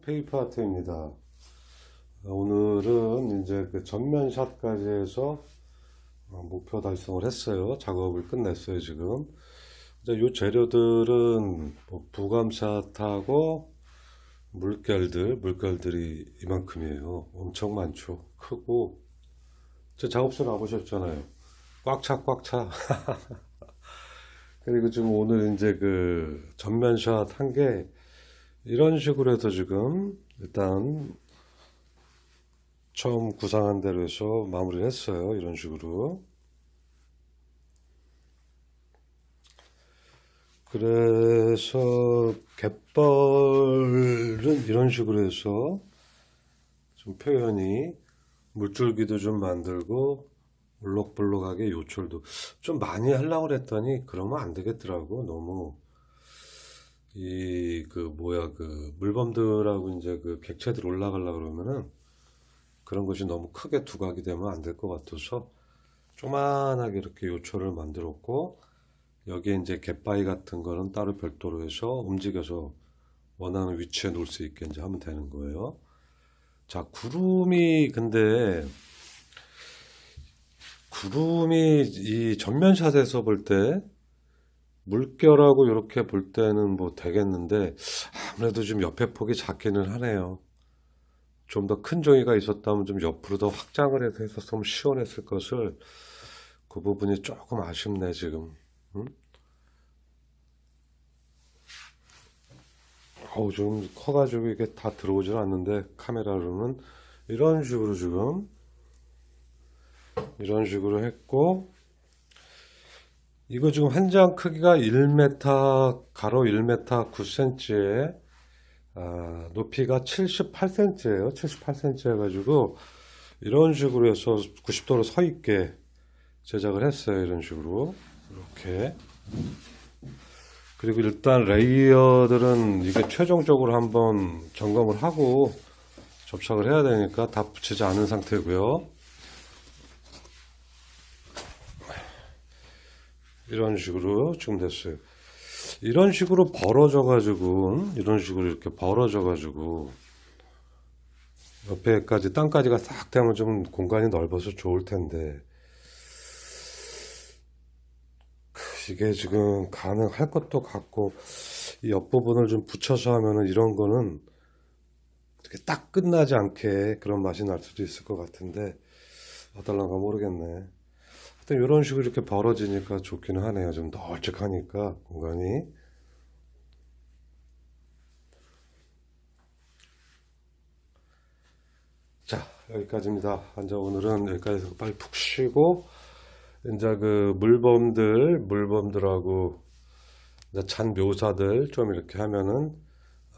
페이퍼 아트입니다. 오늘은 이제 그 전면 샷까지 해서 어, 목표 달성을 했어요. 작업을 끝냈어요, 지금. 이제 요 재료들은 뭐 부감샷하고 물결들, 물결들이 이만큼이에요. 엄청 많죠. 크고. 제 작업실 와보셨잖아요. 꽉 차, 꽉 차. 그리고 지금 오늘 이제 그 전면샷 한 게 이런 식으로 해서 지금 일단 처음 구상한 대로 해서 마무리를 했어요. 이런 식으로. 그래서 갯벌은 이런 식으로 해서 좀 표현이 물줄기도 좀 만들고 울럭불럭하게 요철도 좀 많이 하려고 그랬더니 그러면 안 되겠더라고. 너무 이 그 뭐야 그 물범들하고 이제 그 객체들 올라가려 그러면은 그런 것이 너무 크게 두각이 되면 안 될 것 같아서 조만하게 이렇게 요철을 만들었고 여기에 이제 갯바위 같은 거는 따로 별도로 해서 움직여서 원하는 위치에 놓을 수 있게 이제 하면 되는 거예요. 자, 구름이 근데 구름이 이 전면샷에서 볼 때 물결하고 이렇게 볼 때는 뭐 되겠는데 아무래도 좀 옆에 폭이 작기는 하네요. 좀 더 큰 종이가 있었다면 좀 옆으로 더 확장을 해서 했었으면 시원했을 것을 그 부분이 조금 아쉽네 지금. 응? 어우 좀 커가지고 이게 다 들어오질 않는데 카메라로는 이런 식으로 지금 이런 식으로 했고 이거 지금 한 장 크기가 1m 가로 1m 9cm에 아, 높이가 78cm예요. 78cm 해가지고 이런 식으로 해서 90도로 서 있게 제작을 했어요. 이런 식으로 이렇게 그리고 일단 레이어들은 이게 최종적으로 한번 점검을 하고 접착을 해야 되니까 다 붙이지 않은 상태고요. 이런 식으로 지금 됐어요. 이런 식으로 벌어져 가지고 이런 식으로 이렇게 벌어져 가지고 옆에까지 땅까지가 싹 되면 좀 공간이 넓어서 좋을 텐데 이게 지금 가능할 것도 같고 이 옆부분을 좀 붙여서 하면은 이런 거는 이렇게 딱 끝나지 않게 그런 맛이 날 수도 있을 것 같은데 어떨란가 모르겠네. 하여튼 이런 식으로 이렇게 벌어지니까 좋기는 하네요. 좀 널찍하니까 공간이. 자, 여기까지입니다. 이제 오늘은 여기까지 빨리 푹 쉬고 이제 그 물범들, 물범들하고 이제 잔 묘사들 좀 이렇게 하면은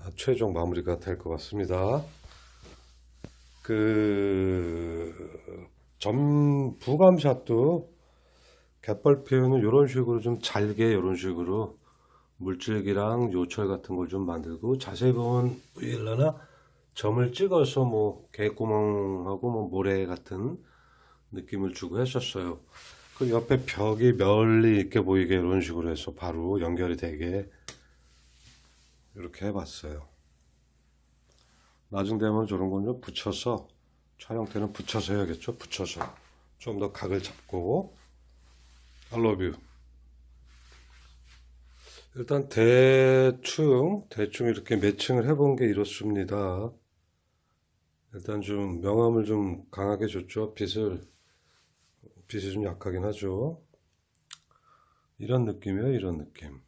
아, 최종 마무리가 될 것 같습니다. 그, 점, 부감샷도 갯벌 표현은 이런 식으로 좀 잘게 이런 식으로 물줄기랑 요철 같은 걸 좀 만들고 자세히 보면 보일라나 점을 찍어서 뭐 개구멍하고 뭐 모래 같은 느낌을 주고 했었어요. 그 옆에 벽이 멀리 있게 보이게 이런 식으로 해서 바로 연결이 되게 이렇게 해봤어요. 나중 되면 저런 건 좀 붙여서 촬영 때는 붙여서 해야겠죠. 붙여서 좀 더 각을 잡고 I love you. 일단 대충 대충 이렇게 매칭을 해본 게 이렇습니다. 일단 좀 명암을 좀 강하게 줬죠. 빛을 빛이 좀 약하긴 하죠. 이런 느낌이에요. 이런 느낌.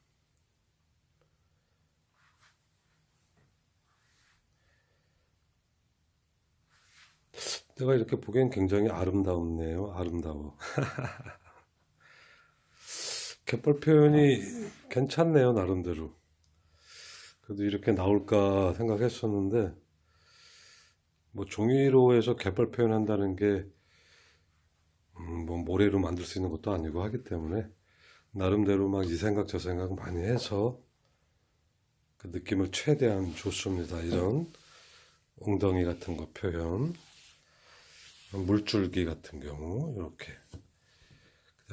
내가 이렇게 보기엔 굉장히 아름다웠네요. 아름다워. 갯벌 표현이 괜찮네요. 나름대로. 그래도 이렇게 나올까 생각했었는데 뭐 종이로 해서 갯벌 표현한다는 게 음, 뭐 모래로 만들 수 있는 것도 아니고 하기 때문에 나름대로 막 이 생각 저 생각 많이 해서 그 느낌을 최대한 줬습니다. 이런 웅덩이 같은 거 표현, 물줄기 같은 경우 이렇게.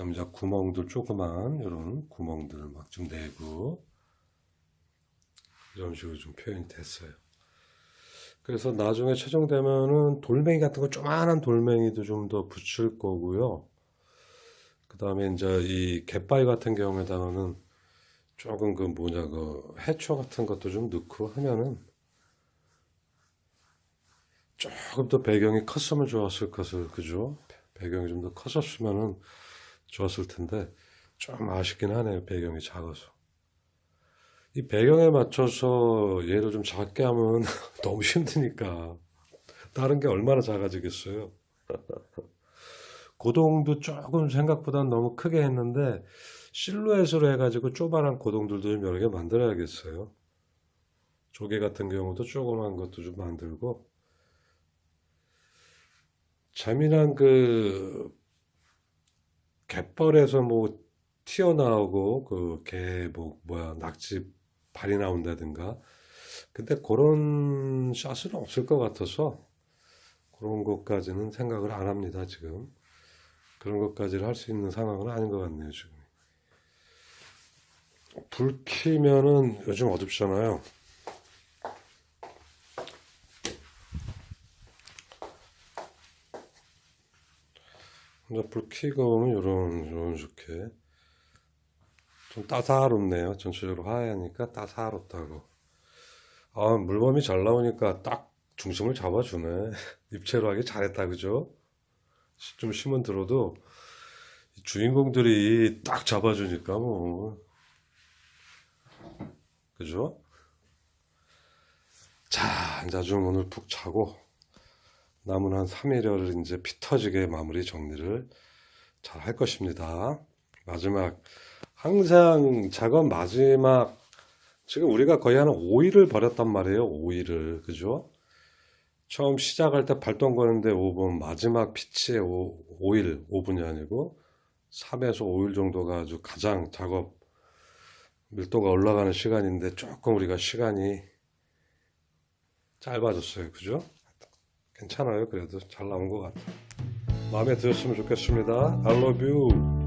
그다음에 이제 구멍들 조그만 이런 구멍들을 막좀 내고 이런 식으로 좀 표현이 됐어요. 그래서 나중에 최종되면은 돌멩이 같은 거 조그만한 돌멩이도 좀 더 붙일 거고요. 그 다음에 이제 이 갯바위 같은 경우에다가는 조금 그 뭐냐 그 해초 같은 것도 좀 넣고 하면은 조금 더 배경이 컸으면 좋았을 것을 그죠? 배경이 좀 더 컸었으면은 좋았을 텐데 좀 아쉽긴 하네요. 배경이 작아서. 이 배경에 맞춰서 얘를 좀 작게 하면 너무 힘드니까 다른 게 얼마나 작아지겠어요. 고동도 조금 생각보다 너무 크게 했는데 실루엣으로 해가지고 조그만한 고동들도 좀 여러 개 만들어야겠어요. 조개 같은 경우도 조그만 것도 좀 만들고 재미난 그 갯벌에서 뭐 튀어나오고 그 개 뭐 뭐야 낙지 발이 나온다든가. 근데 그런 샷은 없을 것 같아서 그런 것까지는 생각을 안 합니다 지금. 그런 것까지를 할 수 있는 상황은 아닌 것 같네요 지금. 불 켜면은 요즘 어둡잖아요 이제 불 켜고 오면 요런 요런 좋게 좀 따사롭네요. 전체적으로 하얘니까 따사롭다고. 아, 물범이 잘 나오니까 딱 중심을 잡아주네. 입체로 하기 잘했다, 그죠? 시- 좀 심은 들어도 이 주인공들이 딱 잡아주니까 뭐. 그죠? 자, 이제 좀 오늘 푹 자고 남은 한 3일여를 이제 피 터지게 마무리 정리를 잘 할 것입니다. 마지막 항상 작업 마지막 지금 우리가 거의 한 5일을 버렸단 말이에요. 5일을 그죠? 처음 시작할 때 발동 거는데 5분 마지막 피치에 5, 5일 5분이 아니고 3에서 5일 정도가 아주 가장 작업 밀도가 올라가는 시간인데 조금 우리가 시간이 짧아졌어요. 그죠? 괜찮아요. 그래도 잘 나온 것 같아요. 마음에 들었으면 좋겠습니다. I love you.